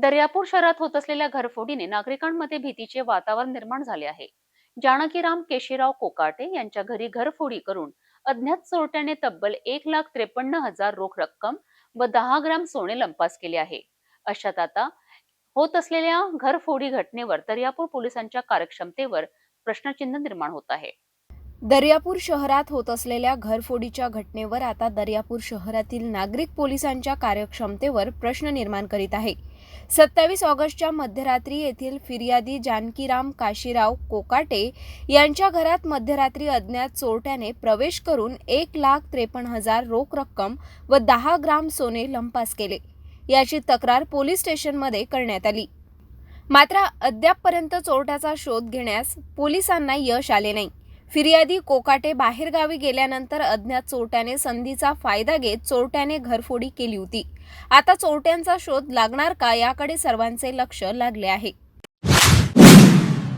दर्यापूर शहरात होत असलेल्या घरफोडीने नागरिकांमध्ये भीतीचे वातावरण निर्माण झाले आहे. जानकीराम केशीराव कोकाटे यांच्या घरी घरफोडी करून अज्ञात चोरट्याने तब्बल एक लाख त्रेपन्न हजार रोख रक्कम व दहा ग्राम सोने लंपास केले आहे. अशात आता होत असलेल्या घरफोडी घटनेवर दर्यापूर पोलिसांच्या कार्यक्षमतेवर प्रश्नचिन्ह निर्माण होत आहे. दर्यापूर शहरात होत असलेल्या घरफोडीच्या घटनेवर आता दर्यापूर शहरातील नागरिक पोलिसांच्या कार्यक्षमतेवर प्रश्न निर्माण करीत आहे. सत्तावीस ऑगस्टच्या मध्यरात्री येथील फिर्यादी जानकीराम काशीराव कोकाटे यांच्या घरात मध्यरात्री अज्ञात चोरट्याने प्रवेश करून एक लाख त्रेपन्न हजार रोख रक्कम व दहा ग्राम सोने लंपास केले. याची तक्रार पोलीस स्टेशनमध्ये करण्यात आली. मात्र अद्यापपर्यंत चोरट्याचा शोध घेण्यास पोलिसांना यश आले नाही. फिर्यादी कोकाटे बाहेरगावी गेल्यानंतर अज्ञात चोरट्याने संधीचा फायदा घेत चोरट्याने घरफोडी केली होती. आता चोरट्यांचा शोध लागणार का याकडे सर्वांचे लक्ष लागले आहे.